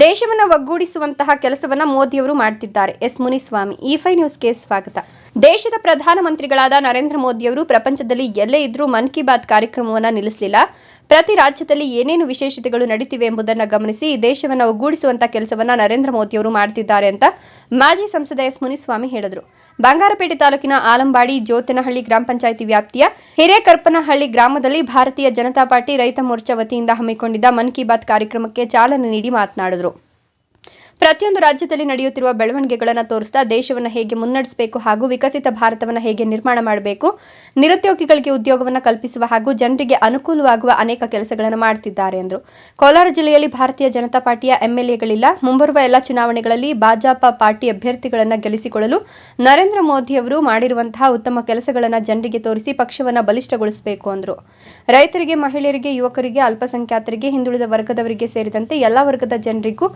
ದೇಶವನ್ನು ಒಗ್ಗೂಡಿಸುವಂತಹ ಕೆಲಸವನ್ನ ಮೋದಿಯವರು ಮಾಡ್ತಿದ್ದಾರೆ. ಎಸ್ ಮುನಿಸ್ವಾಮಿ. ಈ ಫೈ ನ್ಯೂಸ್ಗೆ ಸ್ವಾಗತ. ದೇಶದ ಪ್ರಧಾನಮಂತ್ರಿಗಳಾದ ನರೇಂದ್ರ ಮೋದಿಯವರು ಪ್ರಪಂಚದಲ್ಲಿ ಎಲ್ಲೇ ಇದ್ರೂ ಮನ್ ಕಿ ಬಾತ್ ಕಾರ್ಯಕ್ರಮವನ್ನು ನಿಲ್ಲಿಸಲಿಲ್ಲ. ಪ್ರತಿ ರಾಜ್ಯದಲ್ಲಿ ಏನೇನು ವಿಶೇಷತೆಗಳು ನಡೀತಿವೆ ಎಂಬುದನ್ನು ಗಮನಿಸಿ ದೇಶವನ್ನು ಒಗ್ಗೂಡಿಸುವಂತ ಕೆಲಸವನ್ನ ನರೇಂದ್ರ ಮೋದಿಯವರು ಮಾಡ್ತಿದ್ದಾರೆ ಅಂತ ಮಾಜಿ ಸಂಸದ ಎಸ್ ಮುನಿಸ್ವಾಮಿ ಹೇಳಿದರು. ಬಂಗಾರಪೇಟೆ ತಾಲೂಕಿನ ಆಲಂಬಾಡಿ ಜ್ಯೋತನಹಳ್ಳಿ ಗ್ರಾಮ ಪಂಚಾಯಿತಿ ವ್ಯಾಪ್ತಿಯ ಹಿರೇಕರ್ಪನಹಳ್ಳಿ ಗ್ರಾಮದಲ್ಲಿ ಭಾರತೀಯ ಜನತಾ ಪಾರ್ಟಿ ರೈತ ಮೋರ್ಚಾ ವತಿಯಿಂದ ಹಮ್ಮಿಕೊಂಡಿದ್ದ ಮನ್ ಕಿ ಬಾತ್ ಕಾರ್ಯಕ್ರಮಕ್ಕೆ ಚಾಲನೆ ನೀಡಿ ಮಾತನಾಡಿದರು. ಪ್ರತಿಯೊಂದು ರಾಜ್ಯದಲ್ಲಿ ನಡೆಯುತ್ತಿರುವ ಬೆಳವಣಿಗೆಗಳನ್ನು ತೋರಿಸ್ತಾ ದೇಶವನ್ನು ಹೇಗೆ ಮುನ್ನಡೆಸಬೇಕು ಹಾಗೂ ವಿಕಸಿತ ಭಾರತವನ್ನು ಹೇಗೆ ನಿರ್ಮಾಣ ಮಾಡಬೇಕು, ನಿರುದ್ಯೋಗಿಗಳಿಗೆ ಉದ್ಯೋಗವನ್ನು ಕಲ್ಪಿಸುವ ಹಾಗೂ ಜನರಿಗೆ ಅನುಕೂಲವಾಗುವ ಅನೇಕ ಕೆಲಸಗಳನ್ನು ಮಾಡುತ್ತಿದ್ದಾರೆ ಎಂದರು ಕೋಲಾರ ಜಿಲ್ಲೆಯಲ್ಲಿ ಭಾರತೀಯ ಜನತಾ ಪಾರ್ಟಿಯ ಎಂಎಲ್ಎಗಳಿಲ್ಲ. ಮುಂಬರುವ ಎಲ್ಲ ಚುನಾವಣೆಗಳಲ್ಲಿ ಭಾಜಪ ಪಾರ್ಟಿ ಅಭ್ಯರ್ಥಿಗಳನ್ನು ಗೆಲ್ಲಿಸಿಕೊಳ್ಳಲು ನರೇಂದ್ರ ಮೋದಿಯವರು ಮಾಡಿರುವಂತಹ ಉತ್ತಮ ಕೆಲಸಗಳನ್ನು ಜನರಿಗೆ ತೋರಿಸಿ ಪಕ್ಷವನ್ನು ಬಲಿಷ್ಠಗೊಳಿಸಬೇಕು ಎಂದರು ರೈತರಿಗೆ, ಮಹಿಳೆಯರಿಗೆ, ಯುವಕರಿಗೆ, ಅಲ್ಪಸಂಖ್ಯಾತರಿಗೆ, ಹಿಂದುಳಿದ ವರ್ಗದವರಿಗೆ ಸೇರಿದಂತೆ ಎಲ್ಲ ವರ್ಗದ ಜನರಿಗೂ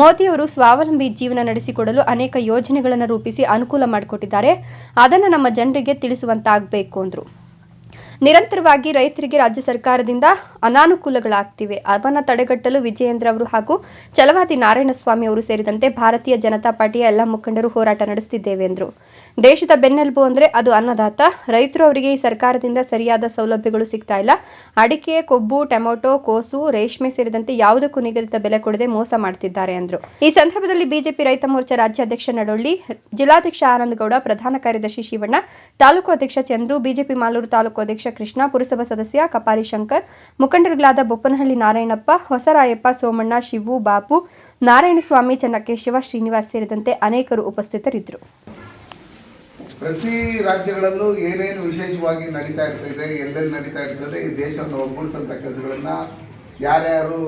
ಮೋದಿಯವರು ಸ್ವಾವಲಂಬಿ ಜೀವನ ನಡೆಸಿಕೊಡಲು ಅನೇಕ ಯೋಜನೆಗಳನ್ನು ರೂಪಿಸಿ ಅನುಕೂಲ ಮಾಡಿಕೊಟ್ಟಿದ್ದಾರೆ. ಅದನ್ನು ನಮ್ಮ ಜನರಿಗೆ ತಿಳಿಸುವಂತಾಗಬೇಕು ಅಂದರು. ನಿರಂತರವಾಗಿ ರೈತರಿಗೆ ರಾಜ್ಯ ಸರ್ಕಾರದಿಂದ ಅನಾನುಕೂಲಗಳಾಗ್ತಿವೆ. ಅವನ್ನ ತಡೆಗಟ್ಟಲು ವಿಜಯೇಂದ್ರ ಅವರು ಹಾಗೂ ಚಲವಾದಿ ನಾರಾಯಣಸ್ವಾಮಿ ಅವರು ಸೇರಿದಂತೆ ಭಾರತೀಯ ಜನತಾ ಪಾರ್ಟಿಯ ಎಲ್ಲ ಮುಖಂಡರು ಹೋರಾಟ ನಡೆಸುತ್ತಿದ್ದೇವೆ ಎಂದರು ದೇಶದ ಬೆನ್ನೆಲುಬು ಅಂದರೆ ಅದು ಅನ್ನದಾತ. ರೈತರು ಅವರಿಗೆ ಈ ಸರ್ಕಾರದಿಂದ ಸರಿಯಾದ ಸೌಲಭ್ಯಗಳು ಸಿಗ್ತಾ ಇಲ್ಲ. ಅಡಿಕೆ, ಕೊಬ್ಬು, ಟೊಮೆಟೊ, ಕೋಸು, ರೇಷ್ಮೆ ಸೇರಿದಂತೆ ಯಾವುದಕ್ಕೂ ನಿಗದಿತ ಬೆಲೆ ಕೊಡದೆ ಮೋಸ ಮಾಡ್ತಿದ್ದಾರೆ ಎಂದರು ಈ ಸಂದರ್ಭದಲ್ಲಿ ಬಿಜೆಪಿ ರೈತ ಮೋರ್ಚಾ ರಾಜ್ಯಾಧ್ಯಕ್ಷ ನಡೊಳ್ಳಿ, ಜಿಲ್ಲಾಧ್ಯಕ್ಷ ಆನಂದಗೌಡ ಪ್ರಧಾನ ಕಾರ್ಯದರ್ಶಿ ಶಿವಣ್ಣ, ತಾಲೂಕು ಅಧ್ಯಕ್ಷ ಚಂದ್ರು, ಬಿಜೆಪಿ ಮಾಲೂರು ತಾಲೂಕು ಅಧ್ಯಕ್ಷ ಕೃಷ್ಣ, ಪುರಸಭಾ ಸದಸ್ಯ ಕಪಾಲಿ ಶಂಕರ್, ಮುಖಂಡರುಗಳಾದ ಬೊಪ್ಪನಹಳ್ಳಿ ನಾರಾಯಣಪ್ಪ, ಹೊಸರಾಯಪ್ಪ ಸೋಮಣ್ಣ, ಶಿವು, ಬಾಪು, ನಾರಾಯಣಸ್ವಾಮಿ, ಚನ್ನಕೇಶವ, ಶ್ರೀನಿವಾಸ್ ಸೇರಿದಂತೆ ಅನೇಕರು ಉಪಸ್ಥಿತರಿದ್ದರು. ಪ್ರತಿ ರಾಜ್ಯಗಳಲ್ಲೂ ಏನೇನು ವಿಶೇಷವಾಗಿ ನಡೀತಾ ಇರ್ತದೆ, ಎಲ್ಲೆಲ್ಲಿ ನಡೀತಾ ಇರ್ತದೆ, ಈ ದೇಶವನ್ನು ಕೆಲಸಗಳನ್ನು ಕೆಲಸಗಳನ್ನ ಯಾರ್ಯಾರು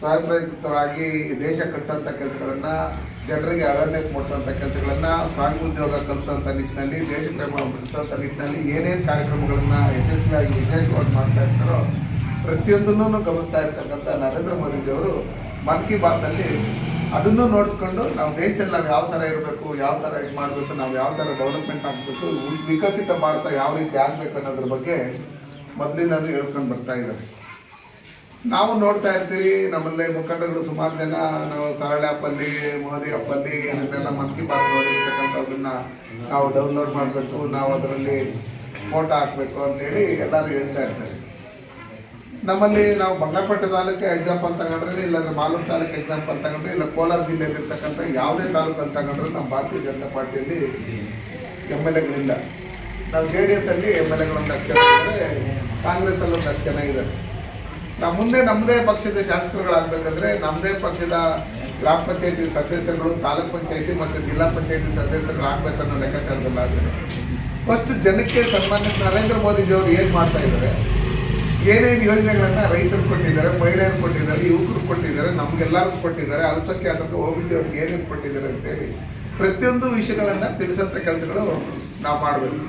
ಸ್ವಯಂಪ್ರೇರಿತರಾಗಿ ದೇಶ ಕಟ್ಟಂಥ ಕೆಲಸಗಳನ್ನು, ಜನರಿಗೆ ಅವೇರ್ನೆಸ್ ಮೂಡಿಸೋಂಥ ಕೆಲಸಗಳನ್ನು ಸ್ವಾಂಗ್ ಉದ್ಯೋಗ ಕಲಿಸೋಂಥ ನಿಟ್ಟಿನಲ್ಲಿ, ದೇಶ ಪ್ರೇಮ ಬೆಳೆಸೋಂಥ ನಿಟ್ಟಿನಲ್ಲಿ ಏನೇನು ಕಾರ್ಯಕ್ರಮಗಳನ್ನ ಯಶಸ್ವಿಯಾಗಿ ವಿಶೇಷವಾಗಿ ಮಾಡ್ತಾ ಇರ್ತಾರೋ ಪ್ರತಿಯೊಂದನ್ನು ಗಮನಿಸ್ತಾ ಇರ್ತಕ್ಕಂಥ ನರೇಂದ್ರ ಮೋದಿಜಿಯವರು ಮನ್ ಕಿ ಬಾತ್ನಲ್ಲಿ ಅದನ್ನು ನೋಡಿಸ್ಕೊಂಡು ನಾವು ದೇಶದಲ್ಲಿ ನಾವು ಯಾವ ಥರ ಇರಬೇಕು, ಯಾವ ಥರ ಇದು ಮಾಡಬೇಕು, ನಾವು ಯಾವ ಥರ ಡೆವಲಪ್ಮೆಂಟ್ ಆಗಬೇಕು ವಿಕಸಿತ ಭಾರತ ಯಾವ ರೀತಿ ಆಗಬೇಕು ಅನ್ನೋದ್ರ ಬಗ್ಗೆ ಮೊದಲಿಂದಲೂ ಹೇಳ್ಕೊಂಡು ಬರ್ತಾ ಇದ್ದಾರೆ ನಾವು ನೋಡ್ತಾ ಇರ್ತೀವಿ ನಮ್ಮಲ್ಲಿ ಮುಖಂಡರು ಸುಮಾರು ಜನ, ನಾವು ಸರಳ ಆ್ಯಪಲ್ಲಿ ಮೋದಿ ಆ್ಯಪಲ್ಲಿ ಇದನ್ನೆಲ್ಲ ಮನ್ ಕಿ ಬಾತ್ ನೋಡಿರ್ತಕ್ಕಂಥದನ್ನ ನಾವು ಡೌನ್ಲೋಡ್ ಮಾಡಬೇಕು, ನಾವು ಅದರಲ್ಲಿ ಫೋಟೋ ಹಾಕಬೇಕು ಅಂತೇಳಿ ಎಲ್ಲರೂ ಹೇಳ್ತಾ ಇರ್ತಾರೆ. ನಮ್ಮಲ್ಲಿ ನಾವು ಬಂಗಾರಪೇಟೆ ತಾಲೂಕು ಎಕ್ಸಾಂಪಲ್ ತಗೊಂಡ್ರೆ, ಇಲ್ಲಾಂದ್ರೆ ಮಾಲೂರು ತಾಲೂಕು ಎಕ್ಸಾಂಪಲ್ ತಗೊಂಡ್ರೆ, ಇಲ್ಲ ಕೋಲಾರ ಜಿಲ್ಲೆಯಲ್ಲಿರ್ತಕ್ಕಂಥ ಯಾವುದೇ ತಾಲೂಕಲ್ಲಿ ತಗೊಂಡ್ರೆ ನಮ್ಮ ಭಾರತೀಯ ಜನತಾ ಪಾರ್ಟಿಯಲ್ಲಿ ಎಂ ಎಲ್ ಎಗಳಿಲ್ಲ. ನಾವು ಜೆ ಡಿ ಎಸ್ಸಲ್ಲಿ ಎಂ ಎಲ್ ಎಗಳು ಒಂದಷ್ಟು ಜನ ಇದ್ದಾರೆ ಕಾಂಗ್ರೆಸ್ ಅಲ್ಲಿ ಒಂದಷ್ಟು ಜನ ಇದ್ದಾರೆ. ನಾವು ಮುಂದೆ ನಮ್ಮದೇ ಪಕ್ಷದ ಶಾಸಕರುಗಳಾಗಬೇಕಂದ್ರೆ ನಮ್ಮದೇ ಪಕ್ಷದ ಗ್ರಾಮ ಪಂಚಾಯತಿ ಸದಸ್ಯರುಗಳು, ತಾಲೂಕ್ ಪಂಚಾಯತಿ ಮತ್ತು ಜಿಲ್ಲಾ ಪಂಚಾಯತಿ ಸದಸ್ಯರುಗಳಾಗಬೇಕನ್ನೋ ಲೆಕ್ಕಾಚಾರದಲ್ಲಾದರೆ ಫಸ್ಟ್ ಜನಕ್ಕೆ ಸನ್ಮಾನ್ಯ ನರೇಂದ್ರ ಮೋದಿಜಿಯವರು ಏನು ಮಾಡ್ತಾ ಇದ್ದಾರೆ ಏನೇನು ಯೋಜನೆಗಳನ್ನ ರೈತರು ಕೊಟ್ಟಿದ್ದಾರೆ, ಮಹಿಳೆಯರು ಕೊಟ್ಟಿದ್ದಾರೆ, ಯುವಕರು ಕೊಟ್ಟಿದ್ದಾರೆ, ನಮ್ಗೆಲ್ಲರಿಗೂ ಕೊಟ್ಟಿದ್ದಾರೆ ಅಲ್ಪಸಂಖ್ಯಾತರಿಗೆ ಒ ಬಿ ಸಿ ಅವ್ರಿಗೆ ಏನೇನು ಕೊಟ್ಟಿದ್ದಾರೆ ಅಂತೇಳಿ ಪ್ರತಿಯೊಂದು ವಿಷಯಗಳನ್ನ ತಿಳಿಸೋಂಥ ಕೆಲಸಗಳು ನಾವು ಮಾಡಬೇಕು.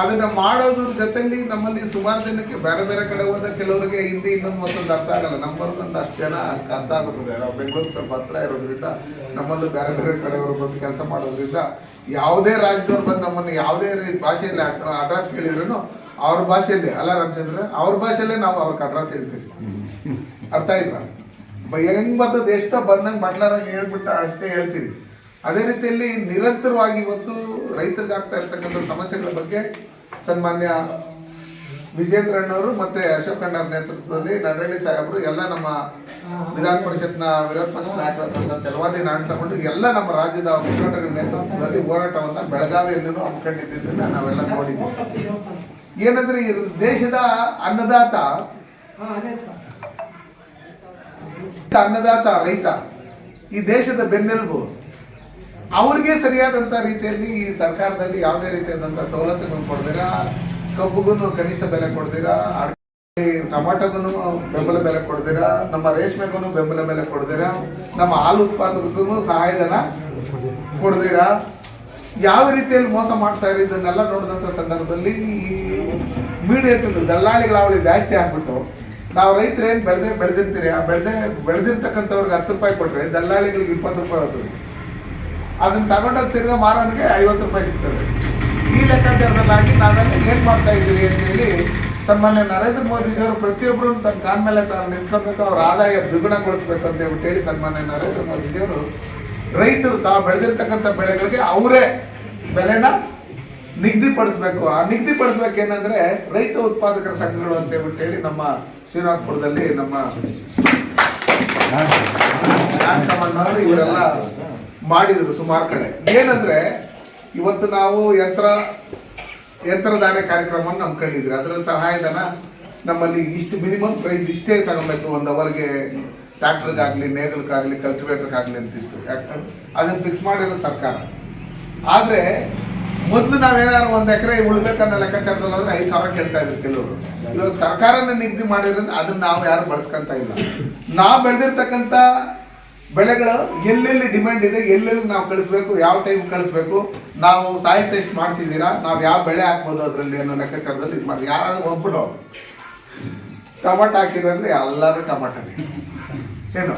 ಅದನ್ನ ಮಾಡೋದ್ರ ಜೊತೆಯಲ್ಲಿ ನಮ್ಮಲ್ಲಿ ಸುಮಾರು ಜನಕ್ಕೆ ಬೇರೆ ಬೇರೆ ಕಡೆ ಹೋದ ಕೆಲವರಿಗೆ ಹಿಂದಿ ಇನ್ನೊಂದು ಮತ್ತೊಂದು ಅರ್ಥ ಆಗಲ್ಲ. ನಮ್ಮವ್ರಿಗೊಂದು ಅಷ್ಟು ಜನ ಅರ್ಥ ಆಗುತ್ತದೆ ನಾವು ಬೆಂಗಳೂರು ಸ್ವಲ್ಪ ಹತ್ರ ಇರೋದ್ರಿಂದ ನಮ್ಮಲ್ಲೂ ಬೇರೆ ಬೇರೆ ಕಡೆಯವರು ಬಂದು ಕೆಲಸ ಮಾಡೋದ್ರಿಂದ ಯಾವುದೇ ರಾಜ್ಯದವ್ರು ಬಂದು ನಮ್ಮನ್ನು ಯಾವುದೇ ಭಾಷೆಯಲ್ಲಿ ಅಡ್ರೆಸ್ ಕೇಳಿದ್ರು ಅವ್ರ ಭಾಷೆಯಲ್ಲಿ ಅಲ್ಲ ರಾಮಚಂದ್ರ ಅವ್ರ ಭಾಷೆಯಲ್ಲೇ ನಾವು ಅವ್ರ ಅಡ್ರೆಸ್ ಹೇಳ್ತೀವಿ. ಅರ್ಥ ಆಯ್ತಾ? ಬ- ಹೆಂಗ್ ಬರ್ತದೆ? ಎಷ್ಟೋ ಬಂದಂಗೆ ಬಟ್ಲರಂಗೆ ಹೇಳ್ಬಿಟ್ಟು ಅಷ್ಟೇ ಹೇಳ್ತೀವಿ. ಅದೇ ರೀತಿಯಲ್ಲಿ ನಿರಂತರವಾಗಿ ಇವತ್ತು ರೈತರಿಗೆ ಆಗ್ತಾ ಇರ್ತಕ್ಕಂಥ ಸಮಸ್ಯೆಗಳ ಬಗ್ಗೆ ಸನ್ಮಾನ್ಯ ವಿಜೇಂದ್ರ ಅಣ್ಣವರು ಮತ್ತೆ ಅಶೋಕ್ ಅಣ್ಣವ್ರ ನೇತೃತ್ವದಲ್ಲಿ ನಡಳ್ಳಿ ಸಾಹೇಬರು ಎಲ್ಲ ನಮ್ಮ ವಿಧಾನ ಪರಿಷತ್ನ ವಿರೋಧ ಪಕ್ಷ ನಾಯಕರಾದಂಥ ಚಲವಾದಿ ನಾಣಿಸ್ಕೊಂಡು ಎಲ್ಲ ನಮ್ಮ ರಾಜ್ಯದ ಮುಖಂಡರ ನೇತೃತ್ವದಲ್ಲಿ ಹೋರಾಟವನ್ನು ಬೆಳಗಾವಿಯಲ್ಲೂ ಹಮ್ಮಿಕೊಂಡಿದ್ದನ್ನು ನಾವೆಲ್ಲ ನೋಡಿದ್ದೀವಿ. ಏನಂದ್ರೆ ಈ ದೇಶದ ಅನ್ನದಾತ ಅನ್ನದಾತ ರೈತ ಈ ದೇಶದ ಬೆನ್ನೆಲುಬು. ಅವ್ರಿಗೆ ಸರಿಯಾದಂತ ರೀತಿಯಲ್ಲಿ ಈ ಸರ್ಕಾರದಲ್ಲಿ ಯಾವುದೇ ರೀತಿಯಾದಂತ ಸವಲತ್ತುಗಳನ್ನು ಕೊಡ್ತೀರಾ? ಕಬ್ಬುಗೂ ಕನಿಷ್ಠ ಬೆಲೆ ಕೊಡ್ತೀರಾ? ಟೊಮಾಟೊಗೂ ಟೊಮಾಟೋಗೂ ಬೆಂಬಲ ಬೆಲೆ ಕೊಡ್ತೀರಾ? ನಮ್ಮ ರೇಷ್ಮೆಗೂ ಬೆಂಬಲ ಬೆಲೆ ಕೊಡ್ತೀರಾ? ನಮ್ಮ ಹಾಲು ಉತ್ಪಾದಕರಿಗೂ ಸಹಾಯಧನ ಕೊಡ್ದಿರಾ ಯಾವ ರೀತಿಯಲ್ಲಿ ಮೋಸ ಮಾಡ್ತಾ ಇದನ್ನೆಲ್ಲ ನೋಡಿದಂಥ ಸಂದರ್ಭದಲ್ಲಿ ಈ ಮೀಡಿಯೇಟರ್ ದಲ್ಲಾಳಿಗಳಾವಳಿ ಜಾಸ್ತಿ ಆಗ್ಬಿಟ್ಟು ನಾವು ರೈತರು ಏನು ಬೆಳೆದೇ ಬೆಳೆದಿರ್ತೀರಿ? ಆ ಬೆಳೆದೇ ಬೆಳೆದಿರ್ತಕ್ಕಂಥವ್ರಿಗೆ ಹತ್ತು ರೂಪಾಯಿ ಕೊಟ್ಟರೆ ದಲ್ಲಾಳಿಗಳಿಗೆ ಇಪ್ಪತ್ತು ರೂಪಾಯಿ ಹೋಗ್ತದೆ ಅದನ್ನು ತಗೊಂಡೋಗಿ ತಿರ್ಗಾ ಮಾರೋನಿಗೆ ಐವತ್ತು ರೂಪಾಯಿ ಸಿಗ್ತದೆ. ಈ ಲೆಕ್ಕಾಚಾರದಲ್ಲಾಗಿ ನಾವೆಲ್ಲ ಏನು ಮಾಡ್ತಾ ಅಂತ ಹೇಳಿ ಸನ್ಮಾನ್ಯ ನರೇಂದ್ರ ಮೋದಿಜಿಯವರು ಪ್ರತಿಯೊಬ್ಬರು ತನ್ನ ಕಾಲ ಮೇಲೆ ತಾನು ನಿಂತ್ಕೊಬೇಕು, ಅವ್ರ ಆದಾಯ ದ್ವಿಗುಣಗೊಳಿಸ್ಬೇಕು ಅಂತ ಹೇಳ್ಬಿಟ್ಟು ಹೇಳಿ ಸನ್ಮಾನ್ಯ ನರೇಂದ್ರ ಮೋದಿಜಿಯವರು ರೈತರು ತಾವು ಬೆಳೆದಿರ್ತಕ್ಕಂಥ ಬೆಳೆಗಳಿಗೆ ಅವರೇ ಬೆಲೆನ ನಿಗದಿಪಡಿಸ್ಬೇಕು. ಆ ನಿಗದಿಪಡಿಸ್ಬೇಕು ಏನಂದ್ರೆ ರೈತ ಉತ್ಪಾದಕರ ಸಂಘಗಳು ಅಂತ ಹೇಳ್ಬಿಟ್ಟು ಹೇಳಿ ನಮ್ಮ ಶ್ರೀನಿವಾಸಪುರದಲ್ಲಿ ನಮ್ಮ ಇವರೆಲ್ಲ ಮಾಡಿದ್ರು ಸುಮಾರು ಕಡೆ. ಏನಂದ್ರೆ ಇವತ್ತು ನಾವು ಯಂತ್ರ ಯಂತ್ರದಾನ ಕಾರ್ಯಕ್ರಮವನ್ನು ನಂಬ್ಕೊಂಡಿದ್ರಿ ಅದರ ಸಹಾಯಧನ ನಮ್ಮಲ್ಲಿ ಇಷ್ಟು ಮಿನಿಮಮ್ ಪ್ರೈಸ್ ಇಷ್ಟೇ ತಗೋಬೇಕು ಒಂದು ಅವರ್ಗೆ ಟ್ರ್ಯಾಕ್ಟರ್ಗಾಗಲಿ ನೇಗಲ್ಗಾಗಲಿ ಕಲ್ಟಿವೇಟರ್ಗಾಗಲಿ ಅಂತಿತ್ತು. ಯಾಕಂದ್ರೆ ಅದನ್ನು ಫಿಕ್ಸ್ ಮಾಡಿರೋ ಸರ್ಕಾರ. ಆದರೆ, ಮೊದಲು ನಾವೇನಾದ್ರು ಒಂದು ಎಕರೆ ಉಳ್ಬೇಕನ್ನೋ ಲೆಕ್ಕಾಚಾರದಲ್ಲಿ ಹೋದ್ರೆ ಐದು ಸಾವಿರ ಕೇಳ್ತಾ ಇದ್ರು ಕೆಲವರು. ಇವಾಗ ಸರ್ಕಾರನ ನಿಗದಿ ಮಾಡಿರೋದ್ರಿಂದ ಅದನ್ನ ನಾವು ಯಾರು ಬಳಸ್ಕೊಂತ ಇಲ್ಲ. ನಾವು ಬೆಳೆದಿರ್ತಕ್ಕಂಥ ಬೆಳೆಗಳು ಎಲ್ಲೆಲ್ಲಿ ಡಿಮ್ಯಾಂಡ್ ಇದೆ, ಎಲ್ಲೆಲ್ಲಿ ನಾವು ಕಳಿಸ್ಬೇಕು, ಯಾವ ಟೈಮ್ ಕಳಿಸ್ಬೇಕು, ನಾವು ಸಾಯಿ ಟೆಸ್ಟ್ ಮಾಡಿಸಿದ್ದೀರಾ, ನಾವು ಯಾವ ಬೆಳೆ ಹಾಕ್ಬೋದು ಅದರಲ್ಲಿ ಅನ್ನೋ ಲೆಕ್ಕಾಚಾರದಲ್ಲಿ ಇದು ಮಾಡಿ. ಯಾರಾದ್ರೂ ಒಬ್ಬರು ಟೊಮಾಟೊ ಹಾಕಿರಂದ್ರೆ ಎಲ್ಲರೂ ಟೊಮಾಟೋನೇ. ಏನು?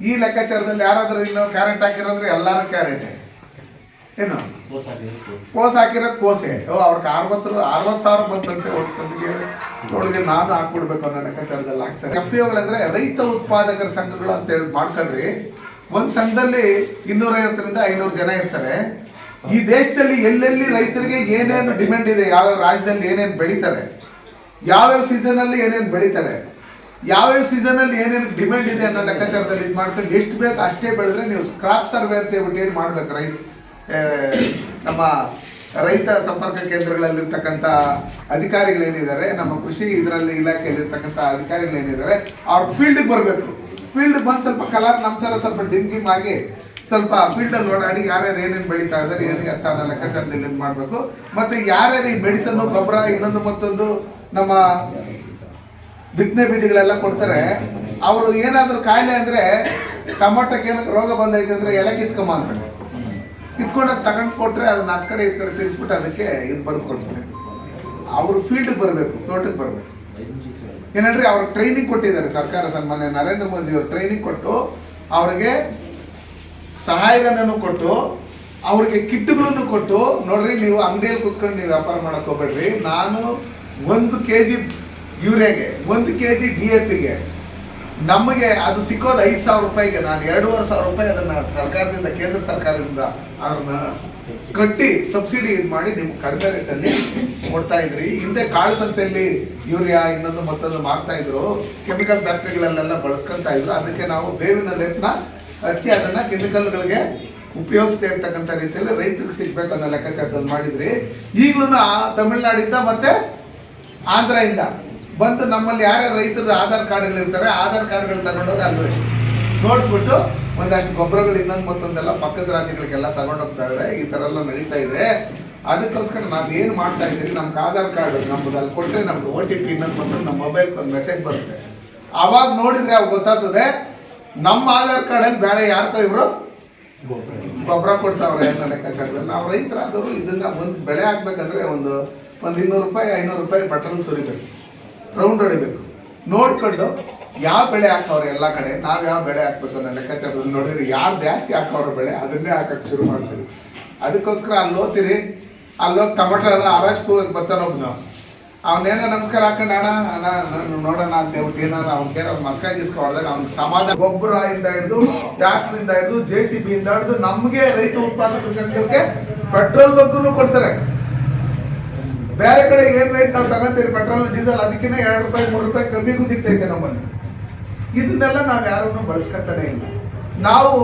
ಈ ಲೆಕ್ಕಾಚಾರದಲ್ಲಿ ಯಾರಾದರೂ ಇನ್ನು ಕ್ಯಾರೆಟ್ ಹಾಕಿರೋದ್ರೆ ಎಲ್ಲರೂ ಕ್ಯಾರೆಟೇ ಏನು? ಕೋಸ್ ಹಾಕಿರೋ ಕೋಸೆ. ಓ ಅವ್ರಿಗೆ ಅರವತ್ತು ಅರವತ್ತು ಸಾವಿರ ಬಂತಂತೆ ಒಟ್ಟಿಗೆ ನೋಡಿಗೆ ನಾನು ಹಾಕ್ಬಿಡ್ಬೇಕು ಅನ್ನೋ ಲೆಕ್ಕಾಚಾರದಲ್ಲಿ ಹಾಕ್ತಾರೆ. ಎಫ್ ಅಂದ್ರೆ ರೈತ ಉತ್ಪಾದಕರ ಸಂಘಗಳು ಅಂತ ಹೇಳಿ ಮಾಡ್ಕೊಂಡ್ರಿ. ಒಂದ್ ಸಂಘದಲ್ಲಿ ಇನ್ನೂರೈವತ್ತರಿಂದ ಐನೂರು ಜನ ಇರ್ತಾರೆ. ಈ ದೇಶದಲ್ಲಿ ಎಲ್ಲೆಲ್ಲಿ ರೈತರಿಗೆ ಏನೇನು ಡಿಮ್ಯಾಂಡ್ ಇದೆ ಯಾವ್ಯಾವ ರಾಜ್ಯದಲ್ಲಿ ಏನೇನು ಬೆಳೀತಾರೆ ಯಾವ್ಯಾವ ಸೀಸನ್ ಅಲ್ಲಿ ಏನೇನು ಬೆಳೀತಾರೆ ಯಾವ್ಯಾವ ಸೀಸನ್ ಅಲ್ಲಿ ಏನೇನು ಡಿಮ್ಯಾಂಡ್ ಇದೆ ಅನ್ನೋ ಲೆಕ್ಕಾಚಾರದಲ್ಲಿ ಇದು ಮಾಡ್ಕೊಂಡು ಎಷ್ಟು ಬೇಕು ಅಷ್ಟೇ ಬೆಳೆದ್ರೆ ನೀವು ಸ್ಕ್ರಾಪ್ ಸರ್ವೆ ಅಂತ ಹೇಳ್ಬಿಟ್ಟು ಏನು ಮಾಡ್ಬೇಕು ರೈತ? ನಮ್ಮ ರೈತ ಸಂಪರ್ಕ ಕೇಂದ್ರಗಳಲ್ಲಿರ್ತಕ್ಕಂಥ ಅಧಿಕಾರಿಗಳೇನಿದ್ದಾರೆ, ನಮ್ಮ ಕೃಷಿ ಇದರಲ್ಲಿ ಇಲಾಖೆಯಲ್ಲಿರ್ತಕ್ಕಂಥ ಅಧಿಕಾರಿಗಳೇನಿದ್ದಾರೆ, ಅವ್ರ ಫೀಲ್ಡ್ಗೆ ಬರಬೇಕು. ಫೀಲ್ಡ್ ಬಂದು ಸ್ವಲ್ಪ ಕಲರ್ ನಮ್ಮ ಥರ ಸ್ವಲ್ಪ ಡಿಮ್ ಡಿಮ್ ಆಗಿ ಸ್ವಲ್ಪ ಫೀಲ್ಡಲ್ಲಿ ಓಡಾಡಿ ಯಾರ್ಯಾರು ಏನೇನು ಬೆಳೀತಾ ಇದ್ದಾರೆ, ಏನು ಅಂತ ಅನ್ನೋ ಲೆಕ್ಕಾಚಾರದಲ್ಲಿ ಮಾಡಬೇಕು. ಮತ್ತು ಯಾರ್ಯಾರು ಈ ಮೆಡಿಸನ್ನು, ಗೊಬ್ಬರ, ಇನ್ನೊಂದು ಮತ್ತೊಂದು ನಮ್ಮ ಬಿತ್ತನೆ ಬೀಜಗಳೆಲ್ಲ ಕೊಡ್ತಾರೆ. ಅವರು ಏನಾದರೂ ಕಾಯಿಲೆ ಅಂದರೆ ಟೊಮೊಟೊಕ್ಕೆ ಏನಾದ್ರು ರೋಗ ಬಂದೈತೆ ಅಂದರೆ ಎಲೆ ಕಿತ್ಕೊಂಬ ಅಂತ. ಕಿತ್ಕೊಂಡು ತಗೊಂಡು ಕೊಟ್ರೆ ಅದನ್ನ ಆ ಕಡೆ ಈ ಕಡೆ ತಿರ್ಸ್ಬಿಟ್ಟು ಅದಕ್ಕೆ ಇದು ಬರೆದು ಕೊಡ್ತಾರೆ. ಅವರು ಫೀಲ್ಡ್ಗೆ ಬರಬೇಕು, ತೋಟಕ್ಕೆ ಬರಬೇಕು. ಏನಂದ್ರೆ ಅವ್ರ ಟ್ರೈನಿಂಗ್ ಕೊಟ್ಟಿದ್ದಾರೆ ಸರ್ಕಾರ ಸನ್ಮಾನ್ಯ ನರೇಂದ್ರ ಮೋದಿ ಅವರು ಟ್ರೈನಿಂಗ್ ಕೊಟ್ಟು, ಅವ್ರಿಗೆ ಸಹಾಯಧನನು ಕೊಟ್ಟು, ಅವ್ರಿಗೆ ಕಿಟ್ಟುಗಳನ್ನು ಕೊಟ್ಟು, ನೋಡ್ರಿ ನೀವು ಅಂಗಡಿಯಲ್ಲಿ ಕುತ್ಕೊಂಡು ನೀವು ವ್ಯಾಪಾರ ಮಾಡಕ್ ಹೋಗ್ಬೇಡ್ರಿ. ನಾನು ಒಂದು ಕೆ ಜಿ ಯೂರಿಯಾಗೆ ಒಂದು ಕೆ ಜಿ ಡಿ ಎ ಪಿಗೆ, ನಮಗೆ ಅದು ಸಿಕ್ಕೋದು ಐದು ಸಾವಿರ ರೂಪಾಯಿಗೆ, ನಾನು ಎರಡೂವರೆ ಸಾವಿರ ರೂಪಾಯಿ ಅದನ್ನು ಸರ್ಕಾರದಿಂದ, ಕೇಂದ್ರ ಸರ್ಕಾರದಿಂದ ಅದನ್ನ ಕಟ್ಟಿ ಸಬ್ಸಿಡಿ ಇದು ಮಾಡಿ ನಿಮ್ಗೆ ಕಡಿಮೆ ರೇಟಲ್ಲಿ ಕೊಡ್ತಾ ಇದ್ರಿ. ಹಿಂದೆ ಕಾಳು ಸಂತೆಯಲ್ಲಿ ಯೂರಿಯಾ ಇನ್ನೊಂದು ಮತ್ತೊಂದು ಮಾಡ್ತಾ ಇದ್ರು. ಕೆಮಿಕಲ್ ಫ್ಯಾಕ್ಟ್ರಿಗಳಲ್ಲೆಲ್ಲ ಬಳಸ್ಕೊಂತ ಇದ್ರು. ಅದಕ್ಕೆ ನಾವು ಬೇವಿನ ಲೇಪನ ಹಚ್ಚಿ ಅದನ್ನ ಕೆಮಿಕಲ್ಗಳಿಗೆ ಉಪಯೋಗಿಸ್ತೇ ಇರ್ತಕ್ಕಂಥ ರೀತಿಯಲ್ಲಿ ರೈತರಿಗೆ ಸಿಗ್ಬೇಕು ಅನ್ನೋ ಲೆಕ್ಕಾಚಾರದಲ್ಲಿ ಮಾಡಿದ್ರಿ. ಈಗಲೂ ತಮಿಳ್ನಾಡಿಂದ ಮತ್ತೆ ಆಂಧ್ರದಿಂದ ಬಂದು ನಮ್ಮಲ್ಲಿ ಯಾರ್ಯಾರು ರೈತರ ಆಧಾರ್ ಕಾರ್ಡ್ಗಳು ಇರ್ತಾರೆ, ಆಧಾರ್ ಕಾರ್ಡ್ಗಳು ತಗೊಂಡೋಗಿ ಅಲ್ಲಿ ನೋಡ್ಬಿಟ್ಟು ಒಂದಷ್ಟು ಗೊಬ್ಬರಗಳು ಇನ್ನೊಂದು ಮತ್ತೊಂದೆಲ್ಲ ಪಕ್ಕದ ರಾಜ್ಯಗಳಿಗೆಲ್ಲ ತಗೊಂಡೋಗ್ತಾ ಇದ್ದಾರೆ ಈ ಥರ ಎಲ್ಲ ನಡೀತಾ ಇದೆ. ಅದಕ್ಕೋಸ್ಕರ ನಾವು ಏನು ಮಾಡ್ತಾ ಇದ್ದೀವಿ, ನಮ್ಗೆ ಆಧಾರ್ ಕಾರ್ಡ್ ನಮ್ಗೆ ಅಲ್ಲಿ ಕೊಟ್ಟರೆ ನಮ್ಗೆ ಓ ಟಿ ಪಿ ಇನ್ನೊಂದು ಬಂದು ನಮ್ಮ ಮೊಬೈಲ್ ಒಂದು ಮೆಸೇಜ್ ಬರುತ್ತೆ. ಆವಾಗ ನೋಡಿದ್ರೆ ಅವಾಗ ಗೊತ್ತಾಗ್ತದೆ, ನಮ್ಮ ಆಧಾರ್ ಕಾರ್ಡಲ್ಲಿ ಬೇರೆ ಯಾರ್ತೋ ಇವರು ಗೊಬ್ಬರ ಕೊಡ್ತಾವ್ರೆ ಅನ್ನೋ ಲೆಕ್ಕಾಚಾರದಲ್ಲಿ ನಾವು ರೈತರಾದವರು ಇದನ್ನ ಒಂದು ಬೆಳೆ ಹಾಕ್ಬೇಕಂದ್ರೆ ಒಂದು ಒಂದು ಇನ್ನೂರು ರೂಪಾಯಿ, ಐನೂರು ರೂಪಾಯಿ ಬಟನ್ ಸುರಿಬೇಕು. ರೌಂಡ್ ಹೊಡಿಬೇಕು. ನೋಡ್ಕೊಂಡು ಯಾವ ಬೆಳೆ ಹಾಕವ್ರೆ ಎಲ್ಲ ಕಡೆ, ನಾವು ಯಾವ ಬೆಳೆ ಹಾಕ್ಬೇಕು ಅನ್ನೋ ಲೆಕ್ಕಾಚಾರ ನೋಡಿದ್ರೆ ಯಾರು ಜಾಸ್ತಿ ಹಾಕವ್ರ ಬೆಳೆ ಅದನ್ನೇ ಹಾಕಕ್ಕೆ ಶುರು ಮಾಡ್ತೀವಿ. ಅದಕ್ಕೋಸ್ಕರ ಅಲ್ಲಿ ಹೋಗ್ತೀರಿ, ಅಲ್ಲಿ ಹೋಗಿ ಟೊಮೆಟೊ ಎಲ್ಲ ಹರಾಜ್ಕೂ ಬರ್ತಾನೆ ಹೋಗಿ ನಾವು. ಅವನೇನೋ ನಮಸ್ಕಾರ ಹಾಕೊಂಡು ನಾನು ನೋಡೋಣ ಅಂತ ಹೇಳ್ಬಿಟ್ಟು ಏನಾರು ಅವ್ನ ಕೇರ ಮಸ್ಕಾಯ್ ಹೊಡೆದಾಗ ಅವ್ನ ಸಮಾಧಾನ ಗೊಬ್ಬರ ಇಂದ ಹಿಡಿದು ಟ್ಯಾಕ್ಟರ್ ಇಂದ ಹಿಡಿದು ಜೆ ಸಿ ಬಿ ಇಂದ ಹಿಡಿದು ನಮಗೆ ರೈತ ಉತ್ಪಾದಕ ಸಂಘಕ್ಕೆ ಪೆಟ್ರೋಲ್ ಬಗ್ಗೂ ಕೊಡ್ತಾರೆ. ಬೇರೆ ಕಡೆ ಏನ್ ರೇಟ್ ನಾವು ತಗೊಂತೀವಿ? ಪೆಟ್ರೋಲ್ ಡೀಸೆಲ್ ಅದಕ್ಕಿಂತ ಎರಡು ರೂಪಾಯಿ, ಮೂರು ರೂಪಾಯಿ ಕಮ್ಮಿಗೂ ಸಿಗ್ತೈತೆ ನಮ್ಮಲ್ಲಿ. ಇದನ್ನೆಲ್ಲ ನಾವು ಯಾರನ್ನು ಬಳಸ್ಕೊತಾನೆ ಇಲ್ಲ. ನಾವು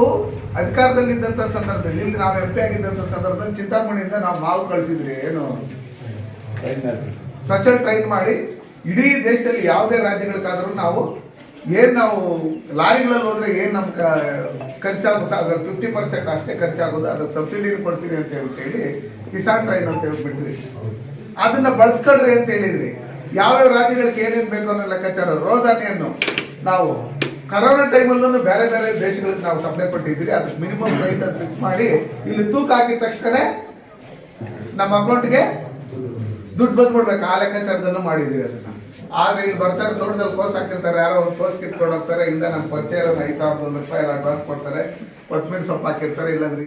ಅಧಿಕಾರದಲ್ಲಿ ಇದ್ದಂಥ ಸಂದರ್ಭದಲ್ಲಿ, ಇಲ್ಲಿ ನಾವು ಎಂ ಪಿ ಆಗಿದ್ದಂಥ ಸಂದರ್ಭದಲ್ಲಿ ಚಿಂತಾಮಣಿಯಿಂದ ನಾವು ಮಾವು ಕಳಿಸಿದ್ರಿ ಏನು? ಸ್ಪೆಷಲ್ ಟ್ರೈನ್ ಮಾಡಿ ಇಡೀ ದೇಶದಲ್ಲಿ ಯಾವುದೇ ರಾಜ್ಯಗಳಿಗಾದ್ರೂ ನಾವು ಏನು ನಾವು ಲಾರಿಗಳಲ್ಲಿ ಹೋದರೆ ಏನು ನಮ್ಮ ಖರ್ಚಾಗುತ್ತೆ, ಅದ್ರಲ್ಲಿ ಫಿಫ್ಟಿ ಪರ್ಸೆಂಟ್ ಅಷ್ಟೇ ಖರ್ಚಾಗೋದು ಅದಕ್ಕೆ ಸಬ್ಸಿಡಿ ಕೊಡ್ತೀವಿ ಅಂತ ಹೇಳ್ಬಿಟ್ಟು ಹೇಳಿ ಕಿಸಾನ್ ಟ್ರೈನ್ ಅಂತ ಹೇಳ್ಬಿಟ್ರಿ ಅದನ್ನ ಬಳಸ್ಕೊಳ್ರಿ ಅಂತ ಹೇಳಿದ್ರಿ. ಯಾವ್ಯಾವ ರಾಜ್ಯಗಳಿಗೆ ಏನೇನು ಬೇಕು ಅನ್ನೋ ಲೆಕ್ಕಾಚಾರ ರೋಸಾನಿಯನ್ನು ನಾವು ಕರೋನಾ ಟೈಮಲ್ಲೂ ಬೇರೆ ಬೇರೆ ದೇಶಗಳಿಗೆ ನಾವು ಸಪ್ಲೈ ಕೊಟ್ಟಿದ್ವಿ ಅದಕ್ಕೆ ಮಿನಿಮಮ್ ಪ್ರೈಸ್ ಅಂತ ಫಿಕ್ಸ್ ಮಾಡಿ ಇಲ್ಲಿ ತೂಕ ಹಾಕಿದ ತಕ್ಷಣ ನಮ್ಮ ಅಕೌಂಟ್ಗೆ ದುಡ್ಡು ಬಂದ್ಬಿಡ್ಬೇಕು. ಆ ಲೆಕ್ಕಾಚಾರದಲ್ಲೂ ಮಾಡಿದೀವಿ ಅದನ್ನ. ಆದ್ರೆ ಇಲ್ಲಿ ಬರ್ತಾರೆ, ತೋಟದಲ್ಲಿ ಕೋಸ್ ಹಾಕಿರ್ತಾರೆ, ಯಾರೋ ಒಂದು ಕೋಸ್ ಕಿತ್ಕೊಂಡು ಹೋಗ್ತಾರೆ ಇಂದ ನಮ್ಮ ಪರಿಚಯ ಐದು ಸಾವಿರದ ಒಂದು ರೂಪಾಯಿ ಅಡ್ವಾನ್ಸ್ ಕೊಡ್ತಾರೆ ಕೊತ್ತಂಬರಿ ಸೊಪ್ಪು ಹಾಕಿರ್ತಾರೆ, ಇಲ್ಲಾಂದ್ರೆ